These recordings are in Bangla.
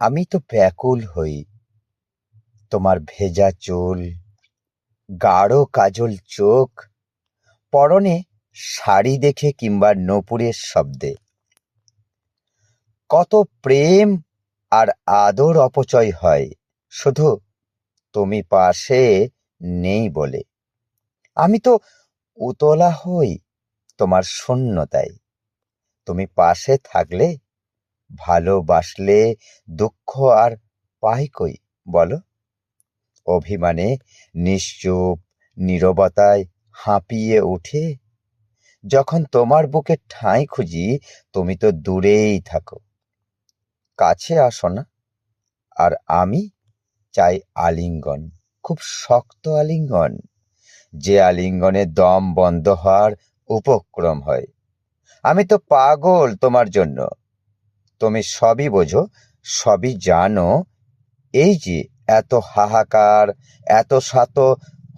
আমি তো ব্যাকুল হই। তোমার ভেজা চুল, গাঢ় কাজল চোখ, পরনে শাড়ি দেখে কিংবা নপুরের শব্দে। কত প্রেম আর আদর অপচয় হয়, শুধু তুমি পাশে নেই বলে। আমি তো উতলা হই তোমার শূন্যতায়। তুমি পাশে থাকলে ভালোবাসলে দুঃখ আর পাই কই, বলো? অভিমানে নিশ্চুপ নীরবতায় হাঁপিয়ে উঠে, যখন তোমার বুকে ঠাঁই খুঁজি, তুমি তো দূরেই থাকো। কাছে আসো না, আর আমি চাই আলিঙ্গন, খুব শক্ত আলিঙ্গন, যে আলিঙ্গনে দম বন্ধ হওয়ার উপক্রম হয়। আমি তো পাগল তোমার জন্য তুমি সবই বোঝো, সবই জানো। এই যে এত হাহাকার, এত শত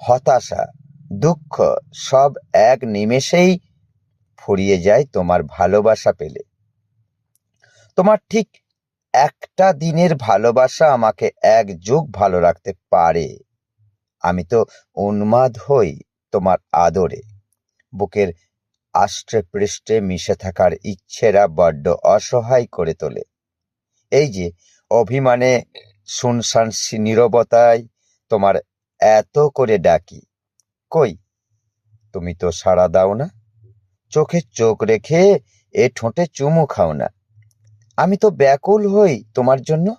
হতাশা, দুঃখ, সব এক নিমেষেই ফুরিয়ে যায় তোমার ভালোবাসা পেলে। তোমার ঠিক একটা দিনের ভালোবাসা আমাকে এক যুগ ভালো রাখতে পারে। আমি তো উন্মাদ হই তোমার আদরে। বুকের আষ্টে পৃষ্ঠে মিশে থাকার ইচ্ছেরা বড্ড অসহায় করে তোলে। এই যে অভিমানে শুনশান নীরবতায় তোমার এত করে ডাকি, কই? তুমি তো সাড়া দাও না। চোখে চোখ রেখে এ ঠোঁটে চুমু খাও না। আমি তো ব্যাকুল হই তোমার জন্য।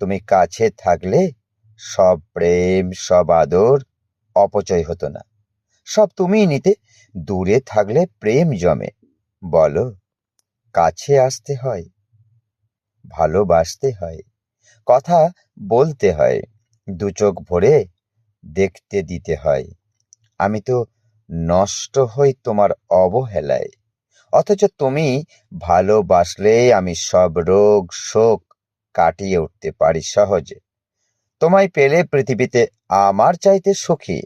তুমি কাছে থাকলে সব প্রেম, সব আদর, অপচয় হতো না। সব তুমিই নিতে দূরে থাকলে প্রেম জমে। বলো, কাছে আসতে হয়, ভালোবাসতে হয়, কথা বলতে হয়, দু চোখ ভরে দেখতে দিতে হয়। আমি তো নষ্ট হই তোমার অবহেলায়, অথচ তুমি ভালোবাসলে আমি সব রোগ শোক কাটিয়ে উঠতে পারি সহজে। তোমায় পেলে পৃথিবীতে আমার চাইতে সুখী